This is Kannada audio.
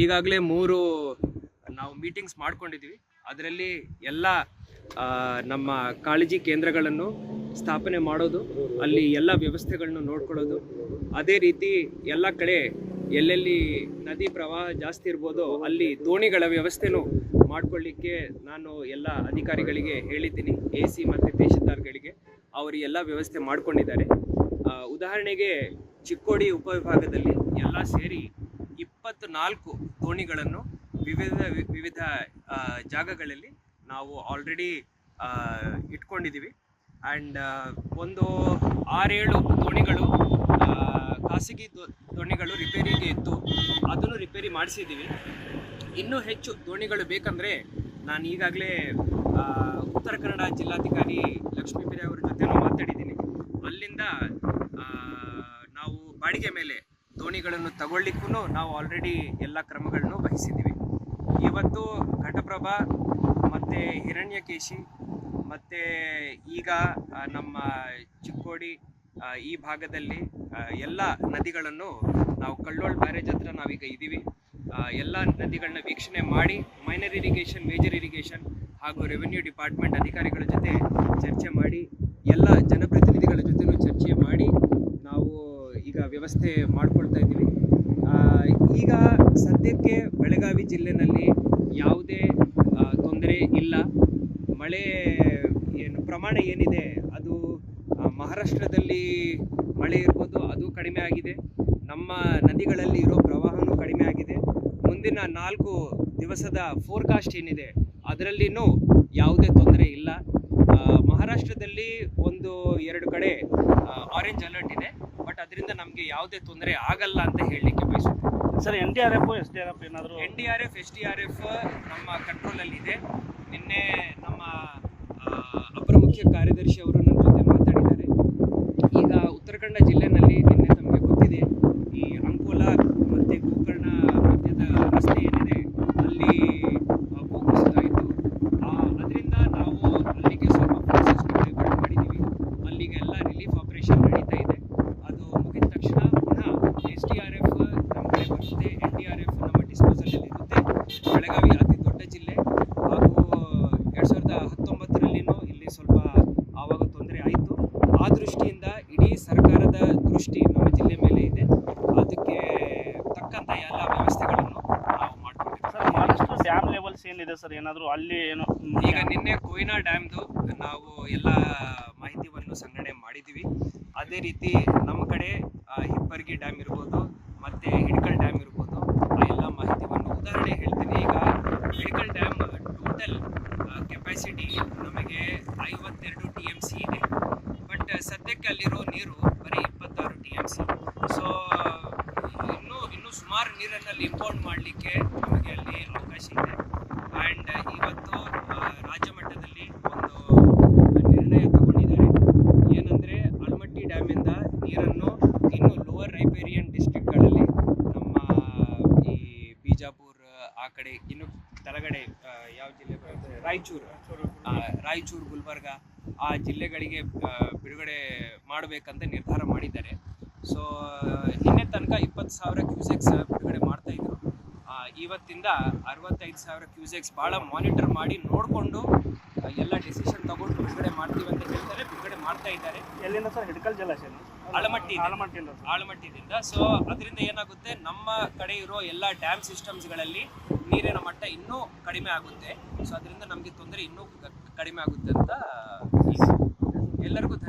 ಈಗಾಗಲೇ ಮೂರು, ನಾವು ಮೀಟಿಂಗ್ಸ್ ಮಾಡ್ಕೊಂಡಿದ್ದೀವಿ. ಅದರಲ್ಲಿ ಎಲ್ಲ ನಮ್ಮ ಕಾಳಜಿ ಕೇಂದ್ರಗಳನ್ನು ಸ್ಥಾಪನೆ ಮಾಡೋದು, ಅಲ್ಲಿ ಎಲ್ಲ ವ್ಯವಸ್ಥೆಗಳನ್ನು ನೋಡ್ಕೊಳ್ಳೋದು. ಅದೇ ರೀತಿ ಎಲ್ಲ ಕಡೆ ಎಲ್ಲೆಲ್ಲಿ ನದಿ ಪ್ರವಾಹ ಜಾಸ್ತಿ ಇರ್ಬೋದು ಅಲ್ಲಿ ದೋಣಿಗಳ ವ್ಯವಸ್ಥೆನೂ ಮಾಡಿಕೊಳ್ಳಿಕ್ಕೆ ನಾನು ಎಲ್ಲ ಅಧಿಕಾರಿಗಳಿಗೆ ಹೇಳಿದ್ದೀನಿ. ಎ ಸಿ ಮತ್ತು ತಹಶೀಲ್ದಾರ್ಗಳಿಗೆ ಅವರು ಎಲ್ಲ ವ್ಯವಸ್ಥೆ ಮಾಡ್ಕೊಂಡಿದ್ದಾರೆ. ಉದಾಹರಣೆಗೆ ಚಿಕ್ಕೋಡಿ ಉಪವಿಭಾಗದಲ್ಲಿ ಎಲ್ಲ ಸೇರಿ ಇಪ್ಪತ್ತು ನಾಲ್ಕು ದೋಣಿಗಳನ್ನು ವಿವಿಧ ವಿವಿಧ ಜಾಗಗಳಲ್ಲಿ ನಾವು ಆಲ್ರೆಡಿ ಇಟ್ಕೊಂಡಿದ್ದೀವಿ. ಆ್ಯಂಡ್ ಒಂದು ಆರೇಳು ದೋಣಿಗಳು ಖಾಸಗಿ ದೋಣಿಗಳು ರಿಪೇರಿಗೆ ಇತ್ತು ಅದನ್ನು ರಿಪೇರಿ ಮಾಡಿಸಿದ್ದೀವಿ. ಇನ್ನೂ ಹೆಚ್ಚು ದೋಣಿಗಳು ಬೇಕಂದರೆ ನಾನು ಈಗಾಗಲೇ ಉತ್ತರ ಕನ್ನಡ ಜಿಲ್ಲಾಧಿಕಾರಿ ಲಕ್ಷ್ಮೀಪ್ರಿಯ ಅವರ ಜೊತೆ ಮಾತಾಡಿದ್ದೀನಿ. ಅಲ್ಲಿಂದ ನಾವು ಬಾಡಿಗೆ ಮೇಲೆ ದೋಣಿಗಳನ್ನು ತಗೊಳ್ಳಿಕ್ಕೂ ನಾವು ಆಲ್ರೆಡಿ ಎಲ್ಲ ಕ್ರಮಗಳನ್ನು ವಹಿಸಿದ್ದೀವಿ. ಇವತ್ತು ಘಟಪ್ರಭಾ, ಮತ್ತು ಹಿರಣ್ಯಕೇಶಿ, ಮತ್ತು ಈಗ ನಮ್ಮ ಚಿಕ್ಕೋಡಿ ಈ ಭಾಗದಲ್ಲಿ ಎಲ್ಲ ನದಿಗಳನ್ನು ನಾವು ಕಳ್ಳೋಳ್ ಬ್ಯಾರೇಜ್ ಹತ್ರ ನಾವೀಗ ಇದ್ದೀವಿ. ಎಲ್ಲ ನದಿಗಳನ್ನ ವೀಕ್ಷಣೆ ಮಾಡಿ ಮೈನರ್ ಇರಿಗೇಷನ್ ಮೇಜರ್ ಇರಿಗೇಷನ್ ಹಾಗೂ ರೆವೆನ್ಯೂ ಡಿಪಾರ್ಟ್ಮೆಂಟ್ ಅಧಿಕಾರಿಗಳ ಜೊತೆ ಚರ್ಚೆ ಮಾಡಿ, ಎಲ್ಲ ಜನಪ್ರತಿನಿಧಿಗಳ ಜೊತೆನೂ ಚರ್ಚೆ ಮಾಡಿ ನಾವು ಈಗ ವ್ಯವಸ್ಥೆ ಮಾಡ್ಕೊಳ್ತಾ ಇದ್ದೀವಿ. ಈಗ ಸದ್ಯಕ್ಕೆ ಬೆಳಗಾವಿ ಜಿಲ್ಲೆನಲ್ಲಿ ಯಾವುದೇ ತೊಂದರೆ ಇಲ್ಲ. ಮಳೆ ಏನು, ಪ್ರಮಾಣ ಏನಿದೆ, ಅದು ಮಹಾರಾಷ್ಟ್ರದಲ್ಲಿ ಮಳೆ ಇರ್ಬೋದು, ಅದು ಕಡಿಮೆ ಆಗಿದೆ. ನಮ್ಮ ನದಿಗಳಲ್ಲಿ ಇರೋ ಪ್ರವಾಹನೂ ಕಡಿಮೆ ಆಗಿದೆ. ಮುಂದಿನ ನಾಲ್ಕು ದಿವಸದ ಫೋರ್ಕಾಸ್ಟ್ ಏನಿದೆ, ಅದರಲ್ಲಿನೂ ಯಾವುದೇ ತೊಂದರೆ ಇಲ್ಲ. ಮಹಾರಾಷ್ಟ್ರದಲ್ಲಿ ಒಂದು ಎರಡು ಕಡೆ ಆರೆಂಜ್ ಅಲರ್ಟ್ ಇದೆ. ಅದರಿಂದ ನಮಗೆ ಯಾವುದೇ ತೊಂದರೆ ಆಗಲ್ಲ ಅಂತ ಹೇಳಲಿಕ್ಕೆ ಬಯಸುತ್ತೇನೆ. Sir N D R F S D R F ಏನಾದರೂ N D R F S D R F ನಮ್ಮ ಕಂಟ್ರೋಲಲ್ಲಿ ಇದೆ ನಿನ್ನೆ ನಮ್ಮ ಅಪರ ಮುಖ್ಯ ಕಾರ್ಯದರ್ಶಿ ಅವರು ನನ್ನ ಜೊತೆ ಮಾತಾಡಿದ್ದಾರೆ ಈಗ ಉತ್ತರ ಕನ್ನಡ ಜಿಲ್ಲೆನಲ್ಲಿ ನಿನ್ನೆ ತಮಗೆ ಗೊತ್ತಿದೆ ಈ ಅಂಕೋಲ ಮತ್ತು ಗೋಕರ್ಣ ಮಧ್ಯದ ರಸ್ತೆ ಏನಿದೆ ಅಲ್ಲಿ ಆ, ಭೂಕುಸಿತ ಆಯಿತು ಅದರಿಂದ ನಾವು ಅಲ್ಲಿಗೆ ಸ್ವಲ್ಪ ಫೋರ್ಸಸ್ ಡೈವರ್ಟ್ ಮಾಡಿದ್ದೀವಿ ಅಲ್ಲಿಗೆ ಎಲ್ಲ ರಿಲೀಫ್ ಆಪರೇಷನ್ ನಡೀತಾ ಇದೆ ಅದು ಮುಗಿದ ತಕ್ಷಣ ಪುನಃ ಎಸ್ ಡಿ ಆರ್ ಎಫ್ ಬರುತ್ತೆ ಎನ್ ಡಿ ಆರ್ ಎಫ್ ನಮ್ಮ ಡಿಸ್ಪೋಸಲ್ ಇರುತ್ತೆ. ಬೆಳಗಾವಿ ಅತಿ ದೊಡ್ಡ ಜಿಲ್ಲೆ. ಹಾಗೂ ಎರಡು ಸಾವಿರದ ಹತ್ತೊಂಬತ್ತರಲ್ಲಿನೂ ಇಲ್ಲಿ ಸ್ವಲ್ಪ ಆವಾಗ ತೊಂದರೆ ಆಯಿತು. ಆ ದೃಷ್ಟಿಯಿಂದ ಇಡೀ ಸರ್ಕಾರದ ದೃಷ್ಟಿ ನಮ್ಮ ಜಿಲ್ಲೆ ಮೇಲೆ ಇದೆ. ಅದಕ್ಕೆ ತಕ್ಕಂಥ ಎಲ್ಲ ವ್ಯವಸ್ಥೆಗಳನ್ನು ನಾವು ಮಾಡ್ಕೊಂಡಿದ್ದೀವಿ. ಡ್ಯಾಮ್ ಲೆವೆಲ್ಸ್ ಏನಿದೆ ಸರ್? ಏನಾದರೂ ಅಲ್ಲಿ ಏನು ಈಗ ನಿನ್ನೆ ಕೊಯ್ನಾ ಡ್ಯಾಮ್ದು ನಾವು ಎಲ್ಲ ಮಾಹಿತಿಯನ್ನು ಸಂಗ್ರಹಣೆ ಮಾಡಿದ್ದೀವಿ. ಅದೇ ರೀತಿ ನಮ್ಮ ಕಡೆ ಹಿಪ್ಪರ್ಗಿ ಡ್ಯಾಮ್ ಇರ್ಬೋದು ಮತ್ತು ಡ್ಯಾಮ್ ಇರ್ಬೋದು ಆ ಎಲ್ಲ ಮಾಹಿತಿಯನ್ನು ಉದಾಹರಣೆ ಹೇಳ್ತೀನಿ ಈಗ ಹಿಡ್ಕಲ್ ಡ್ಯಾಮ್ ಟೋಟಲ್ ಕೆಪಾಸಿಟಿ ನಮಗೆ ಐವತ್ತೆರಡು ಟಿ ಎಂ ಸಿ ಇದೆ. ಬಟ್ ಸದ್ಯಕ್ಕೆ ಅಲ್ಲಿರೋ ನೀರು ಬರೀ ಇಪ್ಪತ್ತಾರು ಟಿ ಎಂ ಸಿ ಸೊ ಇನ್ನೂ ಇನ್ನೂ ಸುಮಾರು ನೀರನ್ನು ಅಲ್ಲಿ ಇಂಪೌಂಡ್ ಮಾಡಲಿಕ್ಕೆ ನಮಗೆ ಅಲ್ಲಿ ಅವಕಾಶ ಇದೆ. ಆ್ಯಂಡ್ ಇವತ್ತು ರಾಜ್ಯ ಮಟ್ಟದಲ್ಲಿ ಒಂದು ನಿರ್ಣಯ ತಗೊಂಡಿದ್ದಾರೆ. ಏನಂದರೆ, ಆಲ್ಮಟ್ಟಿ ಡ್ಯಾಮಿಂದ ನೀರನ್ನು ಇನ್ನು ಲೋವರ್ ರೈಪೇರಿಯನ್ ಡಿಸ್ಟ್ರಿಕ್ಟ್ಗಳಲ್ಲಿ ನಮ್ಮ ಈ ಬಿಜಾಪುರ, ಆ ಕಡೆ ಇನ್ನು ಕೆಳಗಡೆ ಯಾವ ಜಿಲ್ಲೆ ಬರುತ್ತೆ ರಾಯಚೂರು. ರಾಯಚೂರು, ಗುಲ್ಬರ್ಗ, ಆ ಜಿಲ್ಲೆಗಳಿಗೆ ಬಿಡುಗಡೆ ಮಾಡಬೇಕಂತ ನಿರ್ಧಾರ ಮಾಡಿದ್ದಾರೆ. ಸೊ ನಿನ್ನೆ ತನಕ ಇಪ್ಪತ್ತು ಸಾವಿರ ಕ್ಯೂಸೆಕ್ಸ್ ಬಿಡುಗಡೆ ಮಾಡ್ತಾ ಇದ್ರು. ಇವತ್ತಿಂದ ಅರವತ್ತೈದು ಸಾವಿರ ಕ್ಯೂಸೆಕ್ಸ್ ಭಾಳ ಮಾನಿಟರ್ ಮಾಡಿ ನೋಡಿಕೊಂಡು ಎಲ್ಲ ಡಿಸಿಷನ್ ತಗೊಂಡು ಬಿಡುಗಡೆ ಮಾಡ್ತೀವಿ ಅಂತ ಹೇಳ್ತಾರೆ ಬಿಡುಗಡೆ ಮಾಡ್ತಾ ಇದ್ದಾರೆ. ಎಲ್ಲಿಂದ ಸರ್? ಹಿಡ್ಕಲ್ ಜಲಾಶಯ ಆಳಮಟ್ಟಿ ಆಳಮಟ್ಟಿಯಿಂದ ಆಳಮಟ್ಟಿದಿಂದ ಸೊ ಅದರಿಂದ ಏನಾಗುತ್ತೆ ನಮ್ಮ ಕಡೆ ಇರೋ ಎಲ್ಲ ಡ್ಯಾಮ್ ಸಿಸ್ಟಮ್ಸ್ಗಳಲ್ಲಿ ನೀರಿನ ಮಟ್ಟ ಇನ್ನೂ ಕಡಿಮೆ ಆಗುತ್ತೆ. ಸೊ ಅದರಿಂದ ನಮಗೆ ತೊಂದರೆ ಇನ್ನೂ ಕಡಿಮೆ ಆಗುತ್ತೆ ಅಂತ ಎಲ್ಲರಿಗೂ ಧನ್ಯವಾದ.